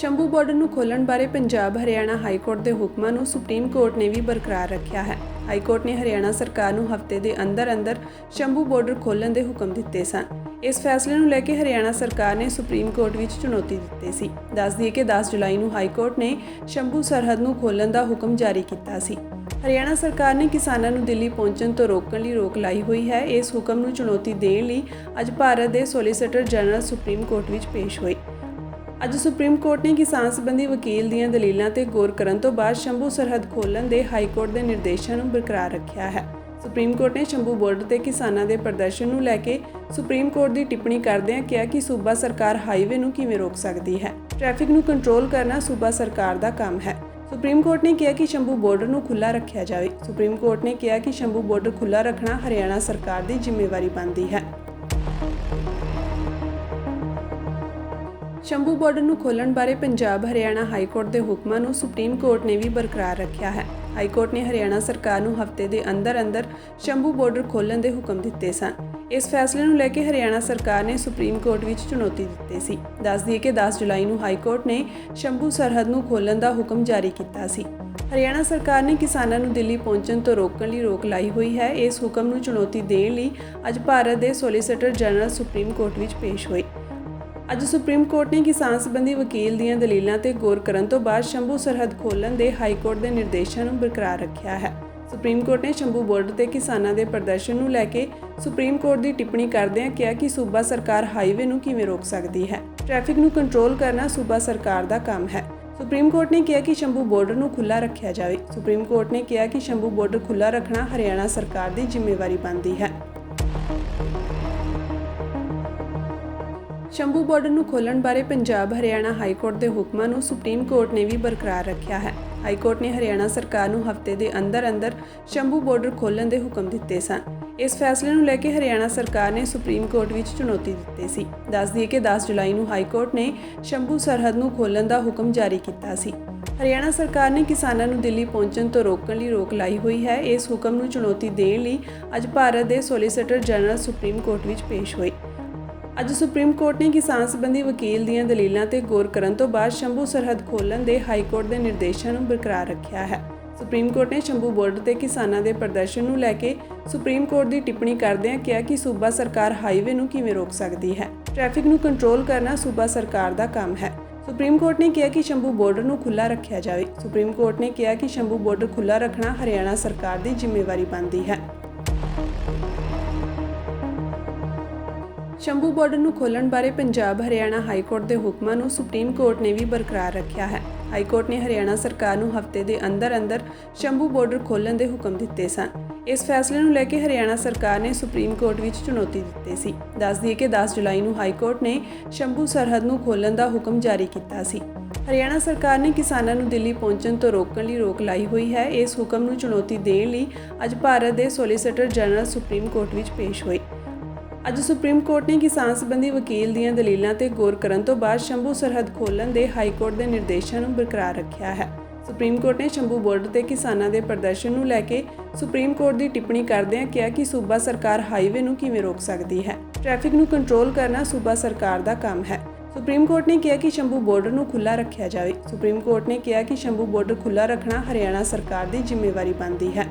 Shambhu border ਨੂੰ ਖੋਲਣ ਬਾਰੇ ਪੰਜਾਬ, ਹਰਿਆਣਾ ਹਾਈ ਕੋਰਟ ਦੇ ਹੁਕਮਾਂ ਨੂੰ ਸੁਪਰੀਮ ਕੋਰਟ ਨੇ ਵੀ ਬਰਕਰਾਰ ਰੱਖਿਆ ਹੈ। ਹਾਈ ਕੋਰਟ ਨੇ ਹਰਿਆਣਾ ਸਰਕਾਰ ਨੂੰ ਹਫ਼ਤੇ ਦੇ ਅੰਦਰ-ਅੰਦਰ ਸ਼ੰਭੂ ਬਾਰਡਰ ਖੋਲਣ ਦੇ ਹੁਕਮ ਦਿੱਤੇ ਸਨ। ਇਸ ਫੈਸਲੇ ਨੂੰ ਲੈ ਕੇ ਹਰਿਆਣਾ ਸਰਕਾਰ ਨੇ ਸੁਪਰੀਮ ਕੋਰਟ ਵਿੱਚ ਚੁਣੌਤੀ ਦਿੱਤੀ ਸੀ। ਦੱਸ ਦਈਏ ਕਿ 10 ਜੁਲਾਈ ਨੂੰ ਹਾਈ ਕੋਰਟ ਨੇ ਸ਼ੰਭੂ ਸਰਹੱਦ ਨੂੰ ਖੋਲਣ ਦਾ ਹੁਕਮ ਜਾਰੀ ਕੀਤਾ ਸੀ। ਹਰਿਆਣਾ ਸਰਕਾਰ ਨੇ ਕਿਸਾਨਾਂ ਨੂੰ ਦਿੱਲੀ ਪਹੁੰਚਣ ਤੋਂ ਰੋਕਣ ਲਈ ਰੋਕ ਲਾਈ ਹੋਈ ਹੈ। ਇਸ ਹੁਕਮ ਨੂੰ ਚੁਣੌਤੀ ਦੇਣ ਲਈ ਅੱਜ ਭਾਰਤ ਦੇ ਸੋਲੀਸਿਟਰ ਜਨਰਲ ਸੁਪਰੀਮ ਕੋਰਟ ਵਿੱਚ ਪੇਸ਼ ਹੋਏ। ਅੱਜ ਸੁਪਰੀਮ ਕੋਰਟ ਨੇ ਕਿਸਾਨ ਸੰਬੰਧੀ ਵਕੀਲ ਦੀਆਂ ਦਲੀਲਾਂ ਤੇ ਗੌਰ ਕਰਨ ਤੋਂ ਬਾਅਦ ਸ਼ੰਭੂ ਸਰਹੱਦ ਖੋਲਣ ਦੇ ਹਾਈ ਕੋਰਟ ਦੇ ਨਿਰਦੇਸ਼ਾਂ ਨੂੰ ਬਰਕਰਾਰ ਰੱਖਿਆ ਹੈ। ਸੁਪਰੀਮ ਕੋਰਟ ਨੇ ਸ਼ੰਭੂ ਬਾਰਡਰ ਤੇ ਕਿਸਾਨਾਂ ਦੇ ਪ੍ਰਦਰਸ਼ਨ ਨੂੰ ਲੈ ਕੇ ਸੁਪਰੀਮ ਕੋਰਟ ਦੀ ਟਿੱਪਣੀ ਕਰਦਿਆਂ ਕਿਹਾ ਕਿ ਸੂਬਾ ਸਰਕਾਰ ਹਾਈਵੇ ਨੂੰ ਕਿਵੇਂ ਰੋਕ ਸਕਦੀ ਹੈ। ਟ੍ਰੈਫਿਕ ਨੂੰ ਕੰਟਰੋਲ ਕਰਨਾ ਸੂਬਾ ਸਰਕਾਰ ਦਾ ਕੰਮ ਹੈ। ਸੁਪਰੀਮ ਕੋਰਟ ਨੇ ਕਿਹਾ ਕਿ ਸ਼ੰਭੂ ਬਾਰਡਰ ਨੂੰ ਖੁੱਲਾ ਰੱਖਿਆ ਜਾਵੇ। ਸੁਪਰੀਮ ਕੋਰਟ ਨੇ ਕਿਹਾ ਕਿ ਸ਼ੰਭੂ ਬਾਰਡਰ ਖੁੱਲਾ ਰੱਖਣਾ ਹਰਿਆਣਾ ਸਰਕਾਰ ਦੀ ਜ਼ਿੰਮੇਵਾਰੀ ਬਣਦੀ ਹੈ। ਸ਼ੰਭੂ ਬਾਰਡਰ ਨੂੰ ਖੋਲਣ ਬਾਰੇ ਪੰਜਾਬ, ਹਰਿਆਣਾ ਹਾਈ ਕੋਰਟ ਦੇ ਹੁਕਮਾਂ ਨੂੰ ਸੁਪਰੀਮ ਕੋਰਟ ਨੇ ਵੀ ਬਰਕਰਾਰ ਰੱਖਿਆ ਹੈ। ਹਾਈ ਕੋਰਟ ਨੇ ਹਰਿਆਣਾ ਸਰਕਾਰ ਨੂੰ ਹਫ਼ਤੇ ਦੇ ਅੰਦਰ-ਅੰਦਰ ਸ਼ੰਭੂ ਬਾਰਡਰ ਖੋਲਣ ਦੇ ਹੁਕਮ ਦਿੱਤੇ ਸਨ। ਇਸ ਫੈਸਲੇ ਨੂੰ ਲੈ ਕੇ ਹਰਿਆਣਾ ਸਰਕਾਰ ਨੇ ਸੁਪਰੀਮ ਕੋਰਟ ਵਿੱਚ ਚੁਣੌਤੀ ਦਿੱਤੀ ਸੀ। ਦੱਸ ਦਈਏ ਕਿ 10 ਜੁਲਾਈ ਨੂੰ ਹਾਈ ਕੋਰਟ ਨੇ ਸ਼ੰਭੂ ਸਰਹੱਦ ਨੂੰ ਖੋਲਣ ਦਾ ਹੁਕਮ ਜਾਰੀ ਕੀਤਾ ਸੀ। ਹਰਿਆਣਾ ਸਰਕਾਰ ਨੇ ਕਿਸਾਨਾਂ ਨੂੰ ਦਿੱਲੀ ਪਹੁੰਚਣ ਤੋਂ ਰੋਕਣ ਲਈ ਰੋਕ ਲਾਈ ਹੋਈ ਹੈ। ਇਸ ਹੁਕਮ ਨੂੰ ਚੁਣੌਤੀ ਦੇਣ ਲਈ ਅੱਜ ਭਾਰਤ ਦੇ ਸੋਲੀਸਿਟਰ ਜਨਰਲ ਸੁਪਰੀਮ ਕੋਰਟ ਵਿੱਚ ਪੇਸ਼ ਹੋਏ। ਅੱਜ ਸੁਪਰੀਮ ਕੋਰਟ ਨੇ ਕਿਸਾਨ ਸੰਬੰਧੀ ਵਕੀਲ ਦੀਆਂ ਦਲੀਲਾਂ ਤੇ ਗੌਰ ਕਰਨ ਤੋਂ ਬਾਅਦ ਸ਼ੰਭੂ ਸਰਹੱਦ ਖੋਲਣ ਦੇ ਹਾਈ ਕੋਰਟ ਦੇ ਨਿਰਦੇਸ਼ਾਂ ਨੂੰ ਬਰਕਰਾਰ ਰੱਖਿਆ ਹੈ। ਸੁਪਰੀਮ ਕੋਰਟ ਨੇ ਸ਼ੰਭੂ ਬਾਰਡਰ ਤੇ ਕਿਸਾਨਾਂ ਦੇ ਪ੍ਰਦਰਸ਼ਨ ਨੂੰ ਲੈ ਕੇ ਸੁਪਰੀਮ ਕੋਰਟ ਦੀ ਟਿੱਪਣੀ ਕਰਦਿਆਂ ਕਿਹਾ ਕਿ ਸੂਬਾ ਸਰਕਾਰ ਹਾਈਵੇ ਨੂੰ ਕਿਵੇਂ ਰੋਕ ਸਕਦੀ ਹੈ। ਟ੍ਰੈਫਿਕ ਨੂੰ ਕੰਟਰੋਲ ਕਰਨਾ ਸੂਬਾ ਸਰਕਾਰ ਦਾ ਕੰਮ ਹੈ। ਸੁਪਰੀਮ ਕੋਰਟ ਨੇ ਕਿਹਾ ਕਿ ਸ਼ੰਭੂ ਬਾਰਡਰ ਨੂੰ ਖੁੱਲਾ ਰੱਖਿਆ ਜਾਵੇ। ਸੁਪਰੀਮ ਕੋਰਟ ਨੇ ਕਿਹਾ ਕਿ ਸ਼ੰਭੂ ਬਾਰਡਰ ਖੁੱਲਾ ਰੱਖਣਾ ਹਰਿਆਣਾ ਸਰਕਾਰ ਦੀ ਜ਼ਿੰਮੇਵਾਰੀ ਬਣਦੀ ਹੈ। ਸ਼ੰਭੂ ਬਾਰਡਰ ਨੂੰ ਖੋਲਣ ਬਾਰੇ ਪੰਜਾਬ, ਹਰਿਆਣਾ ਹਾਈ ਕੋਰਟ ਦੇ ਹੁਕਮਾਂ ਨੂੰ ਸੁਪਰੀਮ ਕੋਰਟ ਨੇ ਵੀ ਬਰਕਰਾਰ ਰੱਖਿਆ ਹੈ। ਹਾਈ ਕੋਰਟ ਨੇ ਹਰਿਆਣਾ ਸਰਕਾਰ ਨੂੰ ਹਫ਼ਤੇ ਦੇ ਅੰਦਰ-ਅੰਦਰ ਸ਼ੰਭੂ ਬਾਰਡਰ ਖੋਲਣ ਦੇ ਹੁਕਮ ਦਿੱਤੇ ਸਨ। ਇਸ ਫੈਸਲੇ ਨੂੰ ਲੈ ਕੇ ਹਰਿਆਣਾ ਸਰਕਾਰ ਨੇ ਸੁਪਰੀਮ ਕੋਰਟ ਵਿੱਚ ਚੁਣੌਤੀ ਦਿੱਤੀ ਸੀ। ਦੱਸ ਦਈਏ ਕਿ 10 ਜੁਲਾਈ ਨੂੰ ਹਾਈ ਕੋਰਟ ਨੇ ਸ਼ੰਭੂ ਸਰਹੱਦ ਨੂੰ ਖੋਲਣ ਦਾ ਹੁਕਮ ਜਾਰੀ ਕੀਤਾ ਸੀ। ਹਰਿਆਣਾ ਸਰਕਾਰ ਨੇ ਕਿਸਾਨਾਂ ਨੂੰ ਦਿੱਲੀ ਪਹੁੰਚਣ ਤੋਂ ਰੋਕਣ ਲਈ ਰੋਕ ਲਾਈ ਹੋਈ ਹੈ। ਇਸ ਹੁਕਮ ਨੂੰ ਚੁਣੌਤੀ ਦੇਣ ਲਈ ਅੱਜ ਭਾਰਤ ਦੇ ਸੋਲੀਸਿਟਰ ਜਨਰਲ ਸੁਪਰੀਮ ਕੋਰਟ ਵਿੱਚ ਪੇਸ਼ ਹੋਏ। ਅੱਜ ਸੁਪਰੀਮ ਕੋਰਟ ਨੇ ਕਿਸਾਨ ਸੰਬੰਧੀ ਵਕੀਲ ਦੀਆਂ ਦਲੀਲਾਂ ਤੇ ਗੌਰ ਕਰਨ ਤੋਂ ਬਾਅਦ ਸ਼ੰਭੂ ਸਰਹੱਦ ਖੋਲਣ ਦੇ ਹਾਈ ਕੋਰਟ ਦੇ ਨਿਰਦੇਸ਼ਾਂ ਨੂੰ ਬਰਕਰਾਰ ਰੱਖਿਆ ਹੈ। ਸੁਪਰੀਮ ਕੋਰਟ ਨੇ ਸ਼ੰਭੂ ਬਾਰਡਰ ਤੇ ਕਿਸਾਨਾਂ ਦੇ ਪ੍ਰਦਰਸ਼ਨ ਨੂੰ ਲੈ ਕੇ ਸੁਪਰੀਮ ਕੋਰਟ ਦੀ ਟਿੱਪਣੀ ਕਰਦਿਆਂ ਕਿਹਾ ਕਿ ਸੂਬਾ ਸਰਕਾਰ ਹਾਈਵੇ ਨੂੰ ਕਿਵੇਂ ਰੋਕ ਸਕਦੀ ਹੈ? ਟ੍ਰੈਫਿਕ ਨੂੰ ਕੰਟਰੋਲ ਕਰਨਾ ਸੂਬਾ ਸਰਕਾਰ ਦਾ ਕੰਮ ਹੈ। ਸੁਪਰੀਮ ਕੋਰਟ ਨੇ ਕਿਹਾ ਕਿ ਸ਼ੰਭੂ ਬਾਰਡਰ ਨੂੰ ਖੁੱਲਾ ਰੱਖਿਆ ਜਾਵੇ। ਸੁਪਰੀਮ ਕੋਰਟ ਨੇ ਕਿਹਾ ਕਿ ਸ਼ੰਭੂ ਬਾਰਡਰ ਖੁੱਲਾ ਰੱਖਣਾ ਹਰਿਆਣਾ ਸਰਕਾਰ ਦੀ ਜ਼ਿੰਮੇਵਾਰੀ ਬਣਦੀ ਹੈ। ਸ਼ੰਭੂ ਬਾਰਡਰ ਨੂੰ ਖੋਲਣ ਬਾਰੇ ਪੰਜਾਬ, ਹਰਿਆਣਾ ਹਾਈ ਕੋਰਟ ਦੇ ਹੁਕਮਾਂ ਨੂੰ ਸੁਪਰੀਮ ਕੋਰਟ ਨੇ ਵੀ ਬਰਕਰਾਰ ਰੱਖਿਆ ਹੈ। ਹਾਈ ਕੋਰਟ ਨੇ ਹਰਿਆਣਾ ਸਰਕਾਰ ਨੂੰ ਹਫ਼ਤੇ ਦੇ ਅੰਦਰ-ਅੰਦਰ ਸ਼ੰਭੂ ਬਾਰਡਰ ਖੋਲਣ ਦੇ ਹੁਕਮ ਦਿੱਤੇ ਸਨ। ਇਸ ਫੈਸਲੇ ਨੂੰ ਲੈ ਕੇ ਹਰਿਆਣਾ ਸਰਕਾਰ ਨੇ ਸੁਪਰੀਮ ਕੋਰਟ ਵਿੱਚ ਚੁਣੌਤੀ ਦਿੱਤੀ ਸੀ। ਦੱਸ ਦਈਏ ਕਿ 10 ਜੁਲਾਈ ਨੂੰ ਹਾਈ ਕੋਰਟ ਨੇ ਸ਼ੰਭੂ ਸਰਹੱਦ ਨੂੰ ਖੋਲਣ ਦਾ ਹੁਕਮ ਜਾਰੀ ਕੀਤਾ ਸੀ। ਹਰਿਆਣਾ ਸਰਕਾਰ ਨੇ ਕਿਸਾਨਾਂ ਨੂੰ ਦਿੱਲੀ ਪਹੁੰਚਣ ਤੋਂ ਰੋਕਣ ਲਈ ਰੋਕ ਲਾਈ ਹੋਈ ਹੈ। ਇਸ ਹੁਕਮ ਨੂੰ ਚੁਣੌਤੀ ਦੇਣ ਲਈ ਅੱਜ ਭਾਰਤ ਦੇ ਸੋਲੀਸਿਟਰ ਜਨਰਲ ਸੁਪਰੀਮ ਕੋਰਟ ਵਿੱਚ ਪੇਸ਼ ਹੋਏ। ਅੱਜ ਸੁਪਰੀਮ ਕੋਰਟ ਨੇ ਕਿਸਾਨ ਸੰਬੰਧੀ ਵਕੀਲ ਦੀਆਂ ਦਲੀਲਾਂ ਤੇ ਗੌਰ ਕਰਨ ਤੋਂ ਬਾਅਦ ਸ਼ੰਭੂ ਸਰਹੱਦ ਖੋਲਣ ਦੇ ਹਾਈ ਕੋਰਟ ਦੇ ਨਿਰਦੇਸ਼ਾਂ ਨੂੰ ਬਰਕਰਾਰ ਰੱਖਿਆ ਹੈ। ਸੁਪਰੀਮ ਕੋਰਟ ਨੇ ਸ਼ੰਭੂ ਬਾਰਡਰ ਤੇ ਕਿਸਾਨਾਂ ਦੇ ਪ੍ਰਦਰਸ਼ਨ ਨੂੰ ਲੈ ਕੇ ਸੁਪਰੀਮ ਕੋਰਟ ਦੀ ਟਿੱਪਣੀ ਕਰਦਿਆਂ ਕਿਹਾ ਕਿ ਸੂਬਾ ਸਰਕਾਰ ਹਾਈਵੇ ਨੂੰ ਕਿਵੇਂ ਰੋਕ ਸਕਦੀ ਹੈ। ਟ੍ਰੈਫਿਕ ਨੂੰ ਕੰਟਰੋਲ ਕਰਨਾ ਸੂਬਾ ਸਰਕਾਰ ਦਾ ਕੰਮ ਹੈ। ਸੁਪਰੀਮ ਕੋਰਟ ਨੇ ਕਿਹਾ ਕਿ ਸ਼ੰਭੂ ਬਾਰਡਰ ਨੂੰ ਖੁੱਲਾ ਰੱਖਿਆ ਜਾਵੇ। ਸੁਪਰੀਮ ਕੋਰਟ ਨੇ ਕਿਹਾ ਕਿ ਸ਼ੰਭੂ ਬਾਰਡਰ ਖੁੱਲਾ ਰੱਖਣਾ ਹਰਿਆਣਾ ਸਰਕਾਰ ਦੀ ਜ਼ਿੰਮੇਵਾਰੀ ਬਣਦੀ ਹੈ।